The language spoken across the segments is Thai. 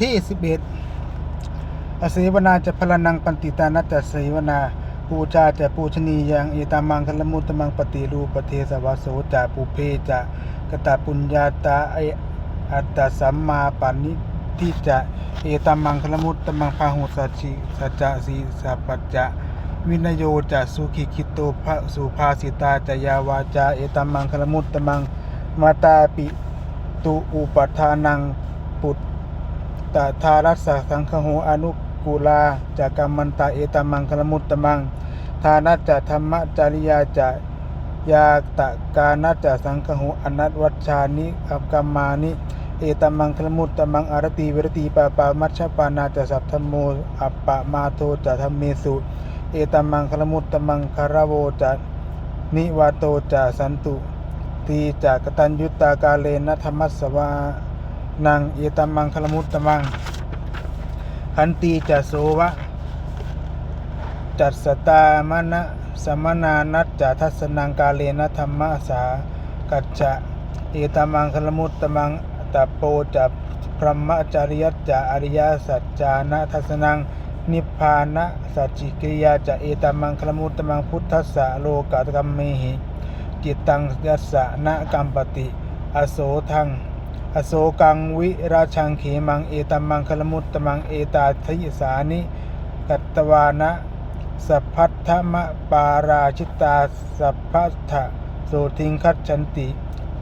ที่สิบเอ็ดอเสวนาจะพลนังปันติตานัจจะเสวนา ปูชาจะปูชนียังเอตามังคลมุตตมังปฏิรูปเทสวาโสจะปุเพจะกตาปุญญาตาไออัตตสัมมาปานิที่จะเอตามังคลมุตตมังพาหุสัจฉิสัจสีสัพปัจะวินโยจะสุขิคิโตภะสุภาสิตาจะยาวาจาเอตัมมังคลมุตตมังมาตาปิตุอุปทานังปุต ตะทารัสสะสังคโหอนุกุลาจากรรมันตาเอตมังคลมุตตมัง ทานัจจะธรรมจริยาจะยาตะกานัจจะสังคโหอนัตวัชชานิอักรรมานิ เอตมังคลมุตตมังอารติเวรติปาปามัชฌปานาจะสัพธโมอัปปะมาโทจะธรรมเมสุ เอตมังคลมุตตมังคารโวจะนิวาโตจะสันตุตีจากกตัญยุตตากาเลนะธรรมัสสวา นังเอตมังคลมุตตมังขันตีจะโสวะ จัดสตามณะสมนานัจจทัศนังกาเลนะธรรมะสากัจจะเอตมังคลมุตตมังตะโปจะพรหมจริยจจะอริยสัจจานะทัศนังนิพพานะสัจจิกิริยาจะเอตมังคลมุตตมังพุทธัสสะโลกาตกัมเมหิจิตตังยัสสะนะกัมปติ อโสทัง อโศกังวิราชังเขมังเอตัมมังคลมุตตมังเอตาทยิสานิกัตตวานะสัพพัทธมะปาราชิตาสัพพัทธะโสทิงคัจฉันติ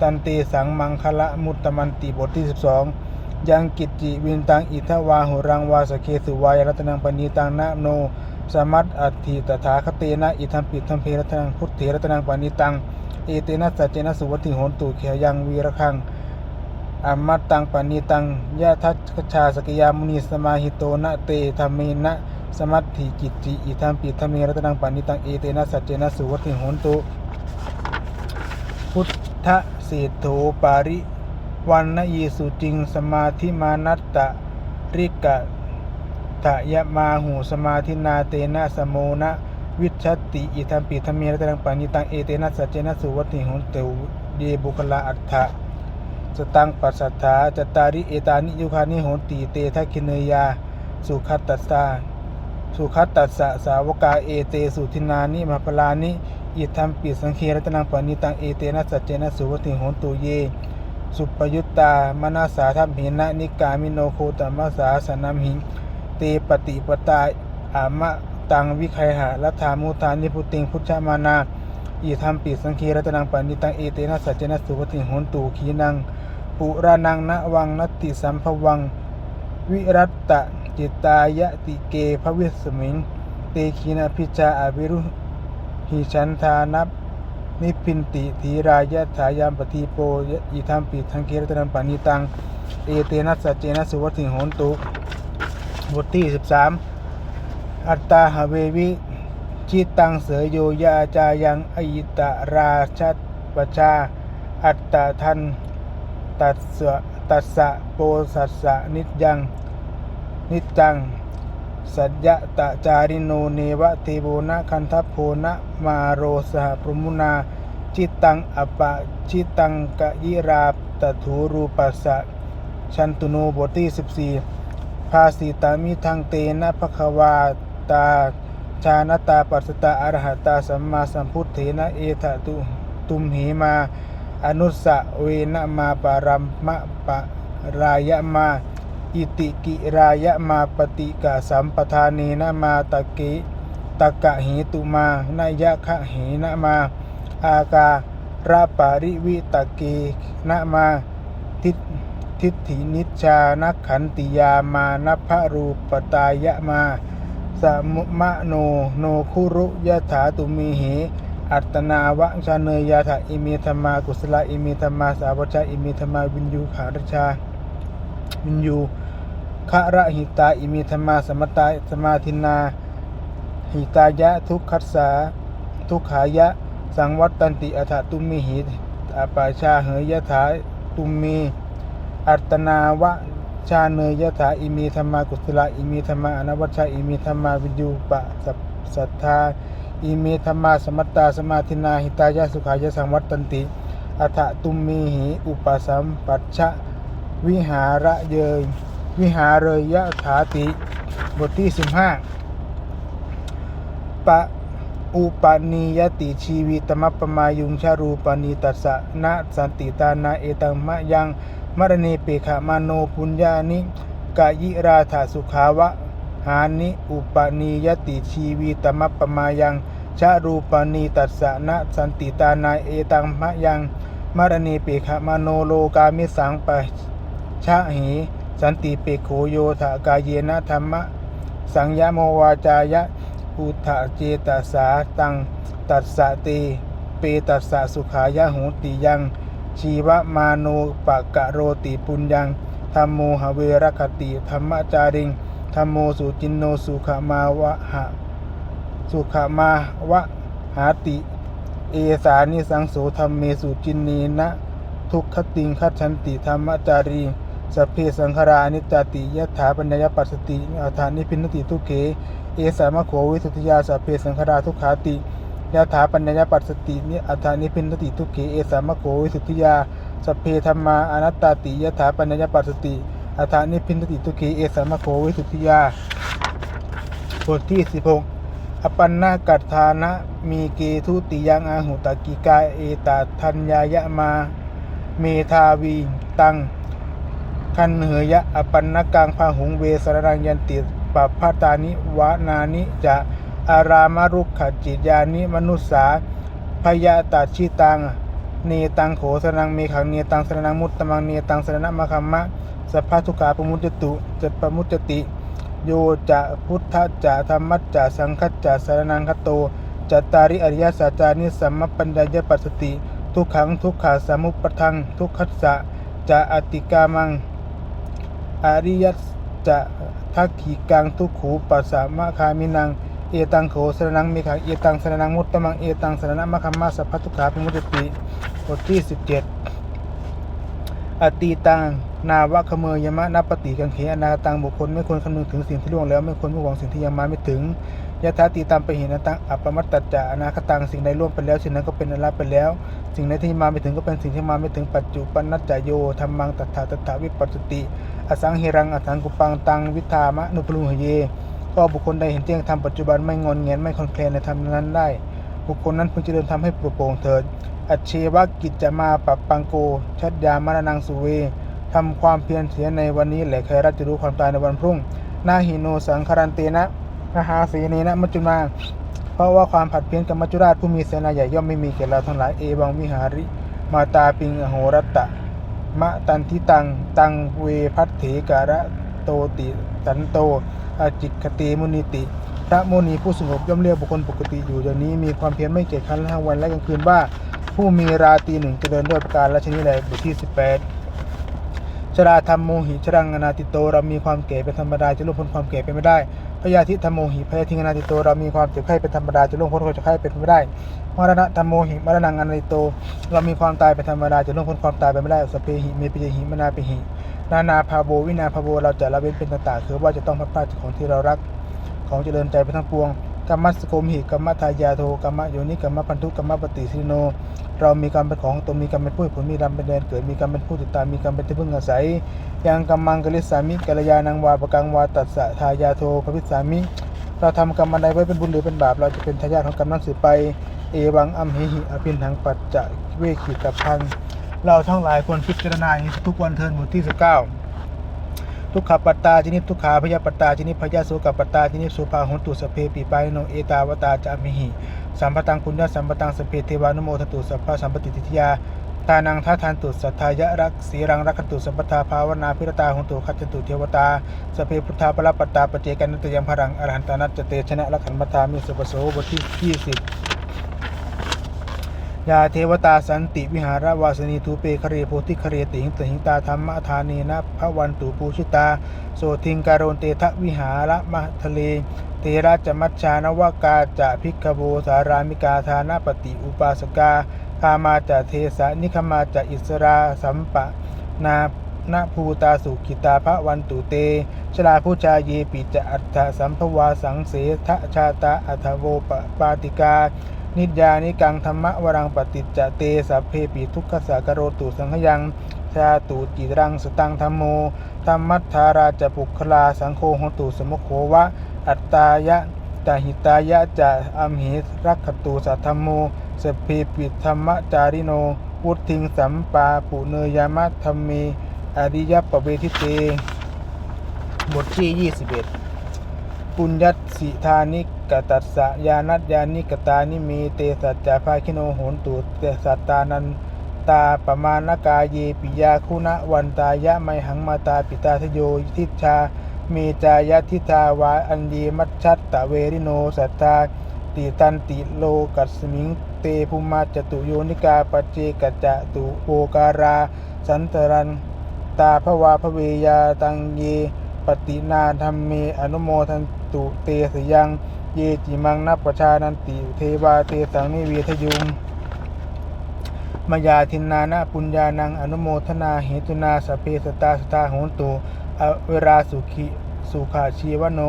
ตันเตสังมังคละมุตตมันติบทที่ 12 ยังกิจจิวินตังอิทวาหุรังวาสเคสุวายรัตนังปณีตังนะโนสมัตอัตถิตถาคเตนะอิทัมปิทัมเพรัตนังพุทเถรัตนังปณีตังเอเตนะสัจเจนะสุวัติโหนตุเขยังวีระคัง อมมัตตังปณีตังยะทัชชาสกิยามุนีสมาหิโตนะเตธรรมเมนะสมัตถิกิจจิอิทัมปิทัมเมรัตนังปณีตังเอเตนะสัจเจนะสุวัติโหนตุพุทธเศรษโธปาริวันนยีสุจิงสมาธิมานัตตะริกะทะยะมาหูสมาธินาเตนะสโมนะวิชติอิทัมปิธรรมเมรตตังปานิตังเอเตนะสัจเจนะสุวัติหุนตวเยบุคลาอัฏฐะ สตังปัสสัทธาจตาริเอตานิยุคานิโหติเตทักขิเนยา สุขัตตัสสาสุขัตตัสสะสาวกาเอเตสุทินานิมาพลานิอิทัมปิสังเครัตนังปณิตังเอเตนะสัจเจนะสุวัติโหตุเย สุปยุตตามนาสาทัมหินะนิกามิโนโคตมัสสาสนัมหิเตปฏิปตาอามะตังวิคัยหะรัฐามุทานิพุติงพุทธมานาอิทัมปิสังเครัตนังปณิตังเอเตนะสัจเจนะสุวัติโหตุขีนัง ปุรานังนะวังนติสัมภวัง วิรัตตะจิตายะติเกภวิสมิง เตขีนาพิจาอวิรุหิฉันทานับนิพินติธีรายะถายามปฏิโปยอิทัมปิทังเกรตนันปานิตัง เอเตนัสเจนะสุวัติโหนตุบทที่13 อัตตาหเววิจิตตังเสยโยยาจายังอิตาราชัตปชา อัตตาทัน ตัสสะตัสสะโปสัสสะนิจัง นิจจัง สัจยะตะจาริโนเนวะเทโวนะคันทัพโพนะมาโรสหพรมุนา จิตังอปะจิตังกะยิราตถูรูปัสสะชันตุโนบทที่ 14 ภาสิตามิทังเตนะภควาตาชานตาปัสตาอรหัตตาสัมมาสัมพุทเถนะเอทะตุตุมเหมา อนุสสะเวนะมาปารัมมะปะรายะมา อิติกิรายะมาปฏิกะสัมปทาเนนะมาตะเกตะกะเหตุมานายะคะเหนะมา อาการาปาริวิตะเกนะมาทิฏทิฏฐินิชานักขันติยามานัพพะรูปตายะมาสมุมะโนโนคุรุยะถาตุมีเห อัตนาวะชาเนยยาถาอิมิธรรมากุศลอิมิธรรมาสาวชาอิมิธรรมาวินยูขารชาวินยูคะระหิตาอิมิธรรมาสมตาสมาธินา หิตายะทุกขัสสาทุกขายะ สังวัตตันติอัฏฐตุมิหิอาปาชาเหยยะถาตุมีอัตนาวะชาเนยยะถาอิมิธรรมากุศลอิมิธรรมาอนัวัชชาอิมิธรรมาวินยูปะสัพสัทธา อิเมธรรมาสมัตตาสมาธินาหิตายะสุขายะสังวัตตันติอัฏฐตุมมีหิอุปสัมปัชชะวิหาระเยยวิหารเรยยะถาติ บทที่ 15ปะอุปนิยติชีวิตมัปมายุงชารูปนิตัสสะนะสันติตานาเอตังมะยังมรณีเปขามโนปุญญานิกายิราธาสุขาวะ หานิอุปนิยติชีวิตมัปปมายังชารูปนิตัสสะนะสันติตานาเอตังมะยังมรณีเปขมโนโลกามิสังปะชะเหสันติเปโขโยทากายเยนะธรรมะ สังยโมวาจายะอุทะเจตสาตังตัสสะเตเปตัสสะสุขายะโหติยัง ชีวมาโนปะกะโรติปุญญังธรรมโมหเวรคติธรรมจาริง ธรรมโมสุจินโนสุขมาวะหะสุขมาวะหาติ เอสานิสังโสธรรมเมสุจินนีนะ ทุกขติงคัจฉันติธรรมจารีสพเพสังขารานิจติยถาปัญญาปัสสติอาธานิพินติทุเขเอสามะโขวิสุทธิยาสพเพสังขาราทุกขาติยถาปัญญาปัสสตินิอาธานิพินติทุเขเอสามะโขวิสุทธิยาสพเพธรรมาอนัตตาติยถาปัญญาปัสสติ อาธานิพินติทุกเขเอสามะโขวิสุทธิยาบทที่16อปันนากัตฐานะมีเกทุติยังอาหุตกิกาเอตาทัญญายะมา เมทาวีตังคันเหยะอปันนกังพาหุงเวสรนังยันติปปพาตานิวานานิจะอารามารุขจิตยานิมนุสสาพยาตัดชิตัง เนตังโขสนังเมขังเนตังสนังมุตตมังเนตังสรณะมะคัมมะสัพพะทุกขาปมุจตุจัตปมุจติ โยจะพุทธจะธรรมัจจะสังคัจจะสรนังคโตจัตตาริอริยสัจจานิสัมมปัญญายปัสสติ ทุกขังทุกขาสมุปทังทุกขัสสะจะอติกามังอริยจะทักขีกังทุกขูปัสสะมะคามินัง เอตังโขสรนังเมขังเอตังสรนังมุตตมังเอตังสรณะมะคัมมาสัพพทุกขาปิมุตติบทที่17อตีตังนาวะขเมยมะนัปติกังเขอนาตังบุคคลไม่ควรคำนึงถึงสิ่งที่ล่วงแล้วไม่ควรมุ่งหวังสิ่งที่ยังมาไม่ถึงยะถาตีตามไปเห็นตังอัปปมัตตจจะอนาคตังสิ่งใดล่วงไปแล้วสิ่งนั้นก็เป็นอนาไปแล้ว สิ่งใดที่มาไม่ถึงก็เป็นสิ่งที่มาไม่ถึงปัจจุปนัจจโยธรรมังตัถาตถาวิปัสสติ อสังเฮรังอสังกุปังตังวิทามะนุปลุหเย ก็บุคคลใดเห็นแจ้งธรรมปัจจุบันไม่งอนเงียนไม่คลอนแคลนในธรรมนั้นได้ บุคคลนั้นพึงเจริญทำให้ปลุกโปร่งเถิด อัจเชวกิจจะมาปรับปังโก ชัดยามรนังสุเวทำความเพียรเสียในวันนี้แหละใครรัจะรู้ความตายในวันพรุ่ง นาหิโนสังคารันเตนะมหาสีนีนะมัจจุมา เพราะว่าความผัดเพี้ยนกับมัจจุราชผู้มีเสนาใหญ่ย่อมไม่มีแก่เราทั้งหลายเอวังวิหาริ มาตาปิงอโหรัตตะ มะตันทิตัง ตังเวพัทเถการะโตติสันโต อาจิกคเตมุนิติ พระโมนีผู้สงบย่อมเรียกบุคคลปกติอยู่อย่างนี้มีความเพียรไม่เกียจคร้านทั้งวันและกลางคืนว่า ผู้มีราตีหนึ่งเจริญด้วยประการและชนิดใดบทที่ 18ชราธรรมโมหิชรังอนาติโตเรามีความแก่เป็นธรรมดาจะล่วงพ้นความแก่ไปไม่ได้พยาธิธรรมโมหิพยาธิอนาติโตเรามีความเจ็บไข้เป็นธรรมดาจะล่วงพ้นความเจ็บไข้เป็นไปไม่ได้มรณะธรรมโมหิมรณังอนาติโต เรามีความตายเป็นธรรมดาจะล่วงพ้นความตายไปไม่ได้สเพหิเมปิเยหิมนาปิหิ นานาภาโบวินาภาโบเราจะละเว้นเป็นต่างๆคือว่าจะต้องพัดพลาดจากของที่เรารักของเจริญใจไปทั้งปวงกรรมัสโคมหิกรรมทายาโทกรรมโยนิกรรมพันธุกรรมปฏิสิโน เรามีกรรมเป็นของตนมีกรรมเป็นผู้ผลมีกรรมเป็นแดนเกิดมีกรรมเป็นผู้ติดตามมีกรรมเป็นที่พึ่งอาศัยยังกรรมังกลิสามิกัลยานังวาปกังวาตัสสะทายาโทภวิสามิ เราทำกรรมอันใดไว้เป็นบุญหรือเป็นบาป เราจะเป็นทายาทของกรรมนั้นสืบไป เอวังอัมหิหิอภินทังปัจจะเวขีกับพัง เราทั้งหลายควรพิจารณาอย่างทุกวันเทินบทที่สิบเก้าทุกขปัตตาจินิทุกขาพยาปัตตาจินิพยาโสกปัตตาจินิสุภาหุนตุสเพปีปายโนเอตาวตาจามิหิสัมปตังปุญญาสัมปตังสเพเทวานุโมทตุสัพพะสัมปติทิทยาทานังท่าทานตุสัทธายะรักสีรังรักขตุสัมปทาภาวนาพิรตาหุนตุขัจจตุเทวตาสเพพุทธาปรปัตตาปเจกันนตยังพรังอรหันตานัจจเตชนะลักขันมัทามิสุปโสบทที่ยี่สิบ ยาเทวตาสันติวิหารวาสนีทูเปคเรโพธิคเรติงตหิงตาธรรมทานีนะพระวันตุปูชิตา โสทิงการโรนเตทะวิหารมะทะเลเทราจมัชชานวากาจะพิกขโบสารามิกาธานาปฏิอุปาสกาคามาจะเทสะนิคมาจะอิสราสัมปะนานาภูตาสุกิตาพระวันตุเต ชลาผู้ชาเยปิจะอัฏฐสัมภวาสังเสทชาตาอัทโวปปาติกา นิจยานิกังธรรมะวรังปฏิจจเตสัพเพปิทุกขสากโรตุสังขยังชาตุจิรังสตังธรรมโมธรรมัทธาราจะปุคลาสังโฆหตุสมโควะ อัตตายะตหิตายะจะอัมหิรักขตูสัทธมโมสพเพปิธรรมจาริโนวุทิงสัมปาปุเนยามะธรรมีอริยปเวทิเตบทที่ 21 ปุญญัตสิธานิกตัสสะยานัตยานิกตานิเมเตสัจจาภาคิโนโหนตุเตสัตตานันตาปมาณกาเยปิยาคุณวันตายะไมหังมาตาปิตาทโยทิชาเมจายะทิทาวาอันเยมัชชัตตะเวริโนสัตตาติตันติโลกัสมิงเตภุมาจตุโยนิกาปเจกัจจตุโอการา สันตรันตาภวาภเวยาตังเย ปฏินาธรรมเมอนุโมทันตุเตสยังเยจิมังนับประชานันติเทวาเตสังนิเวทยุงมายาทินนานะปุญญานังอนุโมทนาเหตุนาสเพสตาสตาโหนตุอเวราสุขิสุขาชีวโน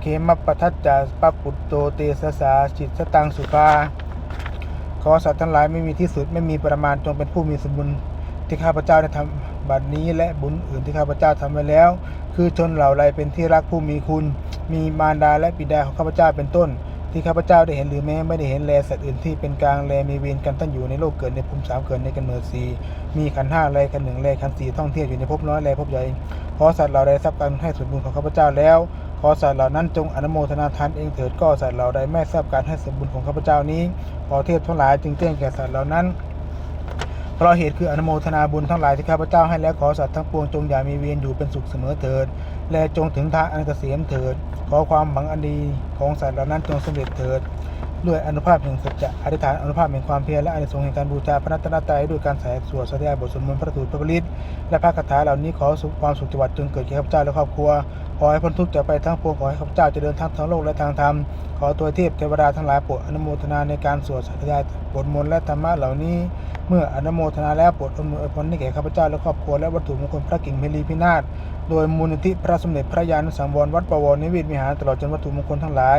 เคมปทัจจาปปุตโตเตสสาจิตสตังสุภาขอสัตว์ทั้งหลายไม่มีที่สุดไม่มีประมาณจงเป็นผู้มีสมบุญที่ข้าพเจ้าได้ทำ บัดนี้และบุญอื่นที่ข้าพเจ้าทำไว้แล้ว คือชนเหล่าใดเป็นที่รักผู้มีคุณ มีมารดาและบิดาของข้าพเจ้าเป็นต้น ที่ข้าพเจ้าได้เห็นหรือแม้ไม่ได้เห็นแลสัตว์อื่นที่เป็นกลางแลมีเวรกันตั้งอยู่ในโลกเกิดในภูมิสามเกิดในกันเนิดสีมีขันห้าแลกันหนึ่งแลขันสี่ท่องเที่ยวอยู่ในภพน้อยแลภพใหญ่ขอสัตว์เหล่าใดทรัพย์การให้ส่วนบุญของข้าพเจ้าแล้วขอสัตว์เหล่านั้นจงอนุโมทนาทานเองเถิดก็สัตว์เหล่าใดไม่ทราบการให้ส่วนบุญของข้าพเจ้านี้ขอเทพทั้งหลายจึงแจ้งแก่สัตว์เหล่านั้น เพราะเหตุคืออนุโมทนาบุญทั้งหลายที่ข้าพเจ้าให้แล้วขอสัตว์ทั้งปวงจงอย่ามีเวียนอยู่เป็นสุขเสมอเถิด และจงถึงทางอันเกษมเถิด ขอความหวังอันดีของสัตว์เหล่านั้นจงสำเร็จเถิด ด้วยอนุภาพแห่งสัจจะอธิษฐานอนุภาพแห่งความเพียรและอานิสงส์แห่งการบูชาพระรัตนตรัยด้วยการสายสวดสาธยายบทสวดมนต์พระสูตรพระบริตและพระคาถาเหล่านี้ขอสุขความสุขจังหวัดจงเกิดแก่ข้าพเจ้าและครอบครัวขอให้พ้นทุกข์จากไปทั้งปวงขอให้ข้าพเจ้าเจริญทั้งทางโลกและทางธรรมขอตัวเทพเทวดาทั้งหลายโปรดอนุโมทนาในการสวดสาธยายบทมนต์และธรรมะเหล่านี้ เมื่ออนุโมทนาแล้วโปรดอนวยพรให้แก่ข้าพเจ้าและครอบครัวและวัตถุมงคลพระกิ่งเพลีพินาศโดยมูลนิธิพระสมเด็จพระยาณสังวรวัดประวรนิเวศวิหารตลอดจนวัตถุมงคลทั้งหลาย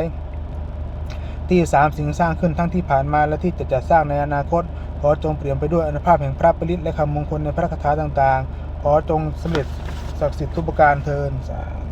ที่สามสิ่งสร้างขึ้นทั้งที่ผ่านมาและที่จะจัดสร้างในอนาคต ขอจงเปลี่ยนไปด้วยอนุภาพแห่งพระปริตและคำมงคลในพระคาถาต่างๆ ขอจงสำเร็จศักดิ์สิทธิ์ทุกประการเทินสาธุ